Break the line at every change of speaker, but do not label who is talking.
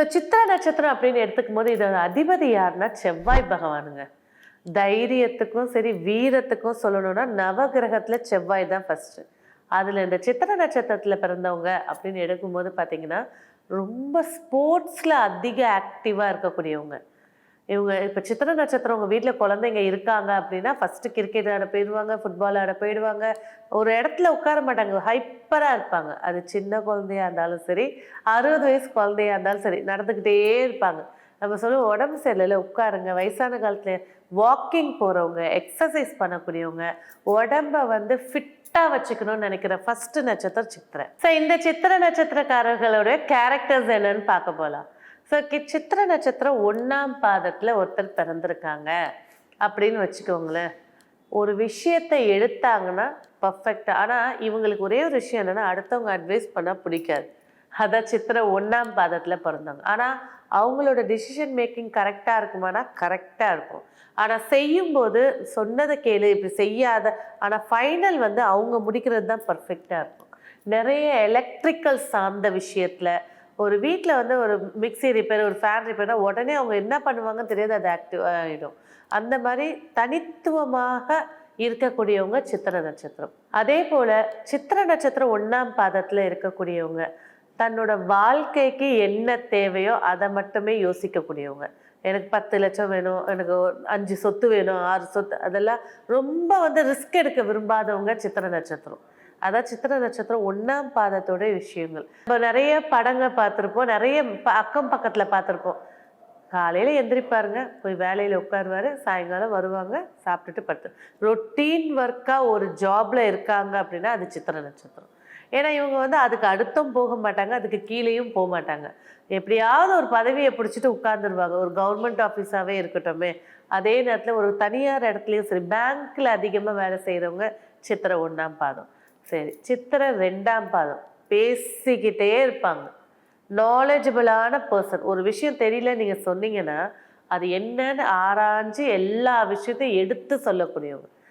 So சித்திர நட்சத்திரம் அப்படின்னு எடுத்துக்கும் போது இதோட அதிபதி யாருன்னா செவ்வாய் பகவானுங்க. தைரியத்துக்கும் சரி வீரத்துக்கும் சொல்லணும்னா நவகிரகத்தில் செவ்வாய் தான் ஃபஸ்ட்டு அதில் இந்த சித்திர நட்சத்திரத்தில் பிறந்தவங்க அப்படின்னு எடுக்கும்போது பார்த்தீங்கன்னா ரொம்ப ஸ்போர்ட்ஸில் அதிக ஆக்டிவாக இருக்கக்கூடியவங்க. இவங்க இப்போ சித்திர நட்சத்திரம் உங்கள் வீட்டில் குழந்தைங்க இருக்காங்க அப்படின்னா ஃபஸ்ட்டு கிரிக்கெட் ஆட போயிடுவாங்க ஃபுட்பால் ஆட போயிடுவாங்க. ஒரு இடத்துல உட்கார மாட்டாங்க ஹைப்பராக இருப்பாங்க. அது சின்ன குழந்தையா இருந்தாலும் சரி அறுபது வயசு குழந்தையா இருந்தாலும் சரி நடந்துக்கிட்டே இருப்பாங்க. நம்ம சொல்லுவோம் உடம்பு சரியில்லை உட்காருங்க. வயசான காலத்தில் வாக்கிங் போகிறவங்க எக்ஸசைஸ் பண்ணக்கூடியவங்க உடம்ப வந்து ஃபிட்டாக வச்சுக்கணும்னு நினைக்கிற ஃபஸ்ட்டு நட்சத்திரம் சித்திரை. ஸோ இந்த சித்திர நட்சத்திரக்காரர்களுடைய கேரக்டர்ஸ் என்னன்னு பார்க்க போகலாம் ஸோ சித்திர நட்சத்திரம் ஒன்றாம் பாதத்தில் ஒருத்தர் பிறந்திருக்காங்க. அப்படின்னு வச்சுக்கோங்களேன். ஒரு விஷயத்தை எடுத்தாங்கன்னா பர்ஃபெக்டாக ஆனால் இவங்களுக்கு ஒரே ஒரு விஷயம் என்னென்னா அடுத்தவங்க அட்வைஸ் பண்ணால் பிடிக்காது. அதான் சித்திரை ஒன்றாம் பாதத்தில் பிறந்தாங்க ஆனால் அவங்களோட டிசிஷன் மேக்கிங் கரெக்டாக இருக்குமானா கரெக்டாக இருக்கும். ஆனால் செய்யும்போது சொன்னதை கேளு இப்படி செய்யாத. ஆனால் ஃபைனல் வந்து அவங்க முடிக்கிறது தான் பர்ஃபெக்டாக இருக்கும். நிறைய எலக்ட்ரிக்கல் சார்ந்த விஷயத்தில் ஒரு வீட்டில் வந்து ஒரு மிக்ஸி ரிப்பேர் ஒரு ஃபேன் ரிப்பேர்னா உடனே அவங்க என்ன பண்ணுவாங்கன்னு தெரியாது அது ஆக்டிவ் ஆகிடும் அந்த மாதிரி தனித்துவமாக இருக்கக்கூடியவங்க சித்திர நட்சத்திரம். அதே போல் சித்திர நட்சத்திரம் ஒன்றாம் பாதத்தில் இருக்கக்கூடியவங்க தன்னோட வாழ்க்கைக்கு என்ன தேவையோ அதை மட்டுமே யோசிக்கக்கூடியவங்க. எனக்கு பத்து லட்சம் வேணும் எனக்கு ஒரு அஞ்சு சொத்து வேணும் ஆறு சொத்து அதெல்லாம் ரொம்ப வந்து ரிஸ்க் எடுக்க விரும்பாதவங்க சித்திர நட்சத்திரம். அதான் சித்திர நட்சத்திரம் ஒன்றாம் பாதத்தோட விஷயங்கள். இப்போ நிறைய படங்கள் பார்த்துருப்போம். நிறைய ப- அக்கம் பக்கத்தில் பார்த்துருப்போம். காலையில் எந்திரிப்பாருங்க. போய் வேலையில் உட்காருவாரு. சாயங்காலம் வருவாங்க. சாப்பிட்டுட்டு படுத்து. ரொட்டீன் ஒர்க்காக ஒரு ஜாபில் இருக்காங்க அப்படின்னா அது சித்திர நட்சத்திரம். ஏன்னா இவங்க வந்து அதுக்கு அடுத்தும் போக மாட்டாங்க. அதுக்கு கீழேயும் போக மாட்டாங்க. எப்படியாவது ஒரு பதவியை பிடிச்சிட்டு உட்காந்துருவாங்க ஒரு கவர்மெண்ட் ஆஃபீஸாகவே இருக்கட்டுமே. அதே நேரத்தில் ஒரு தனியார் இடத்துலையும் சரி பேங்க்கில் அதிகமாக வேலை செய்கிறவங்க சித்திரை ஒன்றாம் பாதம். சரி சித்திரை ரெண்டாம் பாதம். பேசிக்கிட்டே இருப்பாங்க. நாலேஜபிளான பர்சன் ஒரு விஷயம் தெரியல நீங்கள் சொன்னீங்கன்னா அது என்னன்னு ஆராய்ஞ்சு எல்லா விஷயத்தையும் எடுத்து சொல்லக்கூடியவங்க.